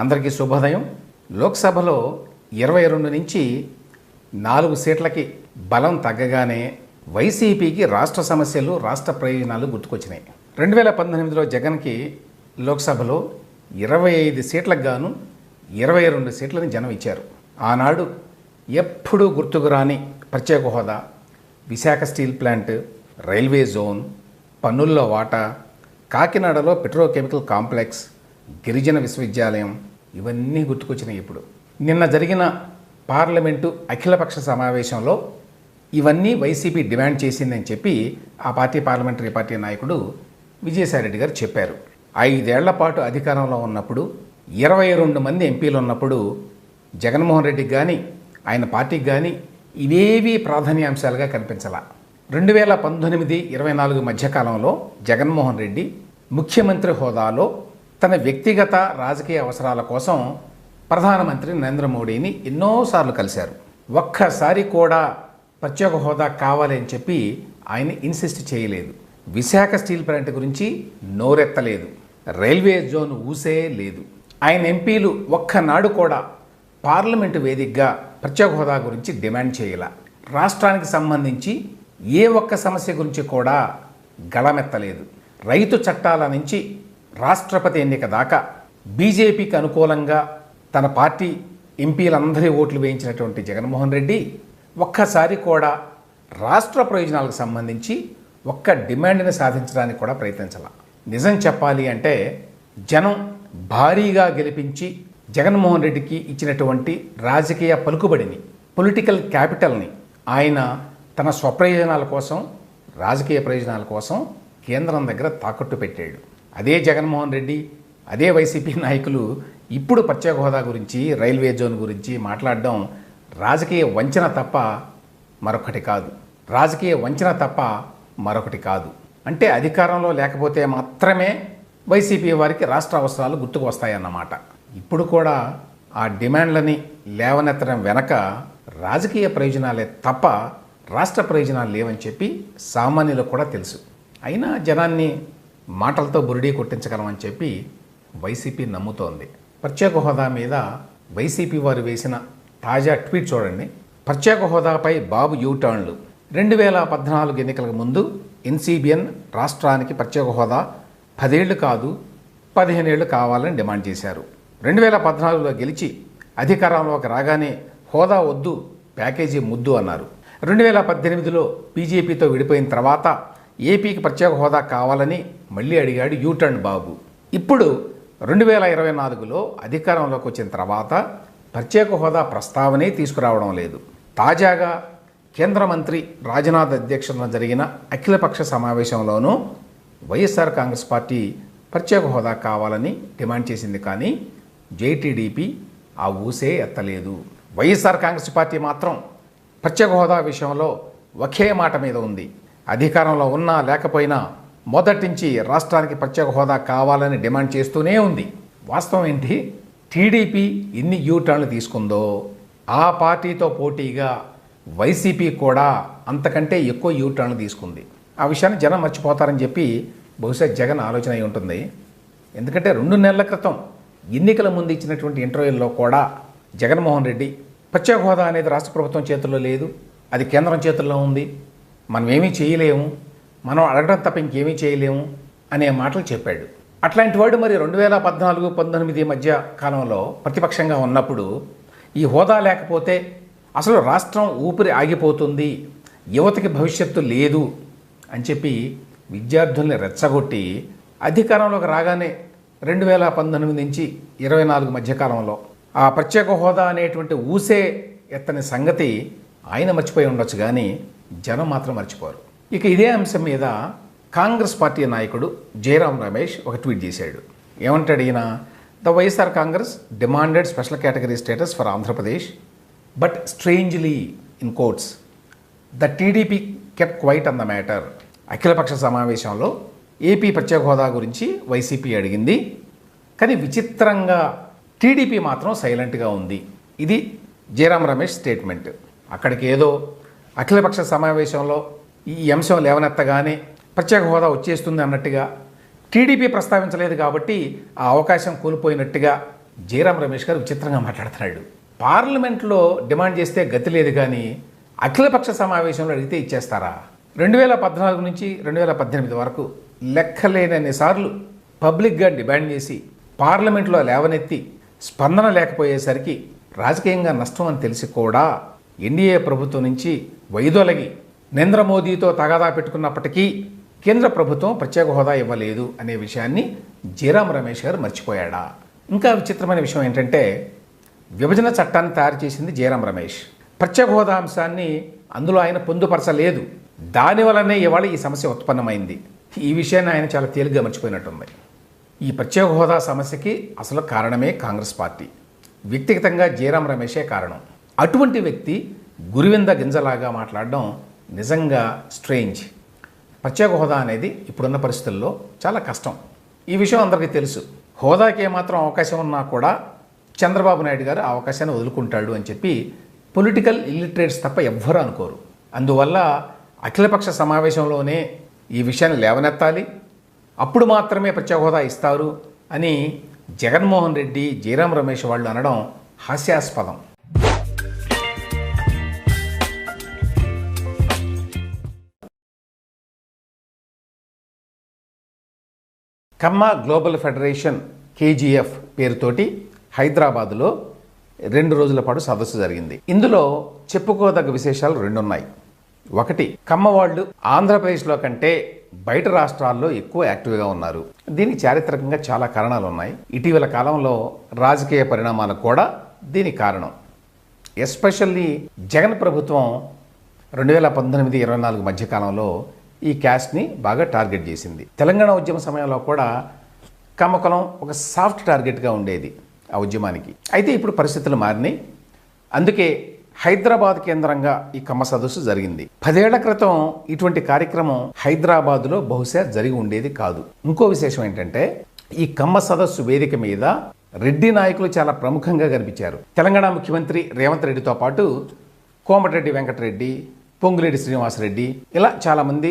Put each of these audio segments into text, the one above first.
అందరికీ శుభోదయం. లోక్సభలో ఇరవై రెండు నుంచి నాలుగు సీట్లకి బలం తగ్గగానే వైసీపీకి రాష్ట్ర సమస్యలు రాష్ట్ర ప్రయోజనాలు గుర్తుకొచ్చినాయి. రెండు వేల పంతొమ్మిదిలో జగన్కి లోక్సభలో ఇరవై ఐదు సీట్లకు గాను ఇరవై రెండు సీట్లని జనం ఇచ్చారు. ఆనాడు ఎప్పుడూ గుర్తుకు రాని ప్రత్యేక హోదా Visakha steel plant railway zone పన్నుల్లో వాటా కాకినాడలో పెట్రోకెమికల్ కాంప్లెక్స్ గిరిజన విశ్వవిద్యాలయం ఇవన్నీ గుర్తుకొచ్చినాయి ఇప్పుడు. నిన్న జరిగిన పార్లమెంటు అఖిలపక్ష సమావేశంలో ఇవన్నీ వైసీపీ డిమాండ్ చేసిందని చెప్పి ఆ పార్టీ పార్లమెంటరీ పార్టీ నాయకుడు విజయసాయిరెడ్డి గారు చెప్పారు. ఐదేళ్ళ పాటు అధికారంలో ఉన్నప్పుడు ఇరవై రెండు మంది ఎంపీలు ఉన్నప్పుడు జగన్మోహన్ రెడ్డికి కానీ ఆయన పార్టీకి కానీ ఇవేవి ప్రాధాన్యాంశాలుగా కనిపించాల. రెండు వేల పంతొమ్మిది ఇరవై నాలుగు మధ్యకాలంలో జగన్మోహన్ రెడ్డి ముఖ్యమంత్రి హోదాలో తన వ్యక్తిగత రాజకీయ అవసరాల కోసం ప్రధానమంత్రి నరేంద్ర మోడీని ఎన్నోసార్లు కలిశారు. ఒక్కసారి కూడా ప్రత్యేక హోదా కావాలి అని చెప్పి ఆయన ఇన్సిస్ట్ చేయలేదు. విశాఖ స్టీల్ ప్లాంట్ గురించి నోరెత్తలేదు. రైల్వే జోన్ ఊసే లేదు. ఆయన ఎంపీలు ఒక్కనాడు కూడా పార్లమెంటు వేదికగా ప్రత్యేక హోదా గురించి డిమాండ్ చేయాల. రాష్ట్రానికి సంబంధించి ఏ ఒక్క సమస్య గురించి కూడా గళమెత్తలేదు. రైతు చట్టాల నుంచి రాష్ట్రపతి ఎన్నిక దాకా బీజేపీకి అనుకూలంగా తన పార్టీ ఎంపీలందరి ఓట్లు వేయించినటువంటి జగన్మోహన్ రెడ్డి ఒక్కసారి కూడా రాష్ట్ర ప్రయోజనాలకు సంబంధించి ఒక్క డిమాండ్ని సాధించడానికి కూడా ప్రయత్నించాల. నిజం చెప్పాలి అంటే జనం భారీగా గెలిపించి జగన్మోహన్ రెడ్డికి ఇచ్చినటువంటి రాజకీయ పలుకుబడిని పొలిటికల్ క్యాపిటల్ని ఆయన తన స్వప్రయోజనాల కోసం రాజకీయ ప్రయోజనాల కోసం కేంద్రం దగ్గర తాకట్టు పెట్టాడు. అదే జగన్మోహన్ రెడ్డి అదే వైసీపీ నాయకులు ఇప్పుడు ప్రత్యేక హోదా గురించి రైల్వే జోన్ గురించి మాట్లాడడం రాజకీయ వంచన తప్ప మరొకటి కాదు. రాజకీయ వంచన తప్ప మరొకటి కాదు. అంటే అధికారంలో లేకపోతే మాత్రమే వైసీపీ వారికి రాష్ట్ర అవసరాలు గుర్తుకు వస్తాయన్నమాట. ఇప్పుడు కూడా ఆ డిమాండ్లని లేవనెత్తడం వెనక రాజకీయ ప్రయోజనాలే తప్ప రాష్ట్ర ప్రయోజనాలు లేవని చెప్పి సామాన్యులకు కూడా తెలుసు. అయినా జనాన్ని మాటలతో బురిడీ కొట్టించగలమని చెప్పి వైసీపీ నమ్ముతోంది. ప్రత్యేక హోదా మీద వైసీపీ వారు వేసిన తాజా ట్వీట్ చూడండి. ప్రత్యేక హోదాపై బాబు యూటర్న్లు. రెండు వేల పద్నాలుగు ఎన్నికలకు ముందు ఎన్సీబీఎన్ రాష్ట్రానికి ప్రత్యేక హోదా పదేళ్ళు కాదు పదిహేనేళ్ళు కావాలని డిమాండ్ చేశారు. రెండు వేల పద్నాలుగులో గెలిచి అధికారంలోకి రాగానే హోదా వద్దు ప్యాకేజీ ముద్దు అన్నారు. రెండు వేల పద్దెనిమిదిలో బీజేపీతో విడిపోయిన తర్వాత ఏపీకి ప్రత్యేక హోదా కావాలని మళ్ళీ అడిగాడు యూటర్న్ బాబు. ఇప్పుడు రెండు వేల ఇరవై నాలుగులో అధికారంలోకి వచ్చిన తర్వాత ప్రత్యేక హోదా ప్రస్తావనే తీసుకురావడం లేదు. తాజాగా కేంద్ర మంత్రి రాజ్నాథ్ అధ్యక్షతన జరిగిన అఖిలపక్ష సమావేశంలోనూ వైఎస్ఆర్ కాంగ్రెస్ పార్టీ ప్రత్యేక హోదా కావాలని డిమాండ్ చేసింది కానీ జేటీడీపీ ఆ ఊసే ఎత్తలేదు. వైఎస్ఆర్ కాంగ్రెస్ పార్టీ మాత్రం ప్రత్యేక హోదా విషయంలో ఒకే మాట మీద ఉంది. అధికారంలో ఉన్నా లేకపోయినా మొదటి నుంచి రాష్ట్రానికి ప్రత్యేక హోదా కావాలని డిమాండ్ చేస్తూనే ఉంది. వాస్తవం ఏంటి? టీడీపీ ఎన్ని యూటర్న్లు తీసుకుందో ఆ పార్టీతో పోటీగా వైసీపీ కూడా అంతకంటే ఎక్కువ యూటర్న్లు తీసుకుంది. ఆ విషయాన్ని జనం మర్చిపోతారని చెప్పి బహుశా జగన్ ఆలోచన అయి ఉంటుంది. ఎందుకంటే రెండు నెలల క్రితం ఎన్నికల ముందు ఇచ్చినటువంటి ఇంటర్వ్యూల్లో కూడా జగన్మోహన్ రెడ్డి ప్రత్యేక హోదా అనేది రాష్ట్ర ప్రభుత్వం చేతుల్లో లేదు అది కేంద్రం చేతుల్లో ఉంది మనం ఏమీ చేయలేము మనం అడగడం తప్ప ఇంకేమీ చేయలేము అనే మాటలు చెప్పాడు. అట్లాంటి వాడు మరి రెండు వేల పద్నాలుగు పంతొమ్మిది మధ్య కాలంలో ప్రతిపక్షంగా ఉన్నప్పుడు ఈ హోదా లేకపోతే అసలు రాష్ట్రం ఊపిరి ఆగిపోతుంది యువతకి భవిష్యత్తు లేదు అని చెప్పి విద్యార్థుల్ని రెచ్చగొట్టి అధికారంలోకి రాగానే రెండు వేల పంతొమ్మిది నుంచి ఇరవై నాలుగు మధ్యకాలంలో ఆ ప్రత్యేక హోదా అనేటువంటి ఊసే ఎత్తని సంగతి ఆయన మర్చిపోయి ఉండొచ్చు కానీ జనం మాత్రం మర్చిపోరు. ఇక ఇదే అంశం మీద కాంగ్రెస్ పార్టీ నాయకుడు జయరాం రమేష్ ఒక ట్వీట్ చేశాడు. ఏమంటాడు ఈయన? The Y S R Congress demanded special category status for Andhra Pradesh but strangely in courts the TDP kept quiet on the matter. అఖిలపక్ష సమావేశంలో ఏపీ ప్రత్యేక హోదా గురించి వైసీపీ అడిగింది. కానీ విచిత్రంగా టీడీపీ మాత్రం సైలెంట్గా ఉంది. ఇది జయరాం రమేష్ స్టేట్మెంట్. అక్కడికి ఏదో అఖిలపక్ష సమావేశంలో ఈ అంశం లేవనెత్తగానే ప్రత్యేక హోదా వచ్చేస్తుంది అన్నట్టుగా టీడీపీ ప్రస్తావించలేదు కాబట్టి ఆ అవకాశం కోల్పోయినట్టుగా జయరాం రమేష్ గారు విచిత్రంగా మాట్లాడుతున్నాడు. పార్లమెంట్లో డిమాండ్ చేస్తే గతి లేదు కానీ అఖిలపక్ష సమావేశంలో అడిగితే ఇచ్చేస్తారా? రెండు వేల పద్నాలుగు నుంచి రెండు వేల పద్దెనిమిది వరకు లెక్కలేనన్ని సార్లు పబ్లిక్గా డిమాండ్ చేసి పార్లమెంట్లో లేవనెత్తి స్పందన లేకపోయేసరికి రాజకీయంగా నష్టం అని తెలిసి కూడా ఎన్డీఏ ప్రభుత్వం నుంచి వైదొలగి నరేంద్ర మోదీతో తగాదా పెట్టుకున్నప్పటికీ కేంద్ర ప్రభుత్వం ప్రత్యేక హోదా ఇవ్వలేదు అనే విషయాన్ని జయరాం రమేష్ గారు మర్చిపోయాడా? ఇంకా విచిత్రమైన విషయం ఏంటంటే విభజన చట్టాన్ని తయారు చేసింది జయరాం రమేష్. ప్రత్యేక హోదా అంశాన్ని అందులో ఆయన పొందుపరచలేదు. దానివల్లనే ఇవాళ ఈ సమస్య ఉత్పన్నమైంది. ఈ విషయాన్ని ఆయన చాలా తేలిగ్గా మర్చిపోయినట్టుంది. ఈ ప్రత్యేక హోదా సమస్యకి అసలు కారణమే కాంగ్రెస్ పార్టీ. వ్యక్తిగతంగా జయరాం రమేషే కారణం. అటువంటి వ్యక్తి గురువింద గింజలాగా మాట్లాడడం నిజంగా స్ట్రేంజ్. ప్రత్యేక హోదా అనేది ఇప్పుడున్న పరిస్థితుల్లో చాలా కష్టం. ఈ విషయం అందరికీ తెలుసు. హోదాకి ఏమాత్రం అవకాశం ఉన్నా కూడా చంద్రబాబు నాయుడు గారు ఆ అవకాశాన్ని వదులుకుంటాడు అని చెప్పి పొలిటికల్ ఇల్లిటరేట్స్ తప్ప ఎవ్వరూ అనుకోరు. అందువల్ల అఖిలపక్ష సమావేశంలోనే ఈ విషయాన్ని లేవనెత్తాలి. అప్పుడు మాత్రమే ప్రత్యేక హోదా ఇస్తారు అని జగన్మోహన్ రెడ్డి జయరాం రమేష్ వాళ్ళు అనడం హాస్యాస్పదం. కమ్మ గ్లోబల్ ఫెడరేషన్ కేజీఎఫ్ పేరుతోటి హైదరాబాదులో రెండు రోజుల పాటు సదస్సు జరిగింది. ఇందులో చెప్పుకోదగ్గ విశేషాలు రెండు ఉన్నాయి ఒకటి కమ్మ వాళ్ళు ఆంధ్రప్రదేశ్లో కంటే బయట రాష్ట్రాల్లో ఎక్కువ యాక్టివ్గా ఉన్నారు. దీనికి చారిత్రకంగా చాలా కారణాలు ఉన్నాయి ఇటీవల కాలంలో రాజకీయ పరిణామాలకు కూడా దీనికి కారణం. ఎస్పెషల్లీ జగన్ ప్రభుత్వం రెండు వేల పంతొమ్మిది ఇరవై నాలుగు మధ్యకాలంలో ఈ క్యాస్ట్ని బాగా టార్గెట్ చేసింది. తెలంగాణ ఉద్యమ సమయంలో కూడా కమ్మకులం ఒక సాఫ్ట్ టార్గెట్గా ఉండేది ఆ ఉద్యమానికి. అయితే ఇప్పుడు పరిస్థితులు మారినాయి. అందుకే హైదరాబాద్ కేంద్రంగా ఈ కమ్మ సదస్సు జరిగింది. పదేళ్ళ క్రితం ఇటువంటి కార్యక్రమం హైదరాబాద్లో బహుశా జరిగి ఉండేది కాదు. ఇంకో విశేషం ఏంటంటే ఈ కమ్మ సదస్సు వేదిక మీద రెడ్డి నాయకులు చాలా ప్రముఖంగా కనిపించారు. తెలంగాణ ముఖ్యమంత్రి రేవంత్ రెడ్డితో పాటు కోమటిరెడ్డి వెంకటరెడ్డి పొంగులేటి శ్రీనివాసరెడ్డి ఇలా చాలామంది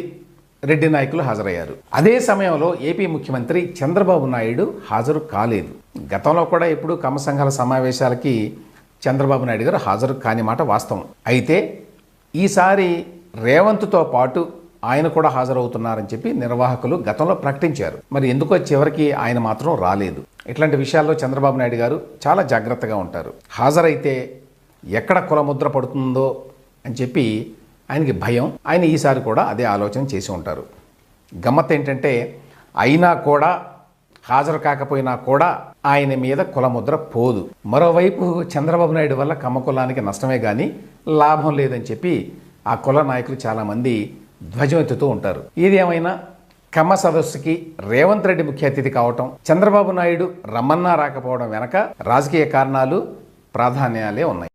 రెడ్డి నాయకులు హాజరయ్యారు. అదే సమయంలో ఏపీ ముఖ్యమంత్రి చంద్రబాబు నాయుడు హాజరు కాలేదు. గతంలో కూడా ఎప్పుడు కమ్మ సంఘాల సమావేశాలకి చంద్రబాబు నాయుడు గారు హాజరు కాని మాట వాస్తవం. అయితే ఈసారి రేవంత్తో పాటు ఆయన కూడా హాజరవుతున్నారని చెప్పి నిర్వాహకులు గతంలో ప్రకటించారు. మరి ఎందుకో చివరికి ఆయన మాత్రం రాలేదు. ఇట్లాంటి విషయాల్లో చంద్రబాబు నాయుడు గారు చాలా జాగ్రత్తగా ఉంటారు. హాజరైతే ఎక్కడ కులముద్ర పడుతుందో అని చెప్పి ఆయనకి భయం. ఆయన ఈసారి కూడా అదే ఆలోచన చేసి ఉంటారు. గమ్మత్ ఏంటంటే అయినా కూడా హాజరు కాకపోయినా కూడా ఆయన మీద కులముద్ర పోదు. మరోవైపు చంద్రబాబు నాయుడు వల్ల కమ్మ కులానికి నష్టమే కానీ లాభం లేదని చెప్పి ఆ కుల నాయకులు చాలామంది ధ్వజమెత్తుతూ ఉంటారు. ఏది ఏమైనా కమ్మ సదస్సుకి రేవంత్ రెడ్డి ముఖ్య అతిథి కావటం చంద్రబాబు నాయుడు రమ్మన్నా రాకపోవడం వెనక రాజకీయ కారణాలు ప్రాధాన్యాలే ఉన్నాయి.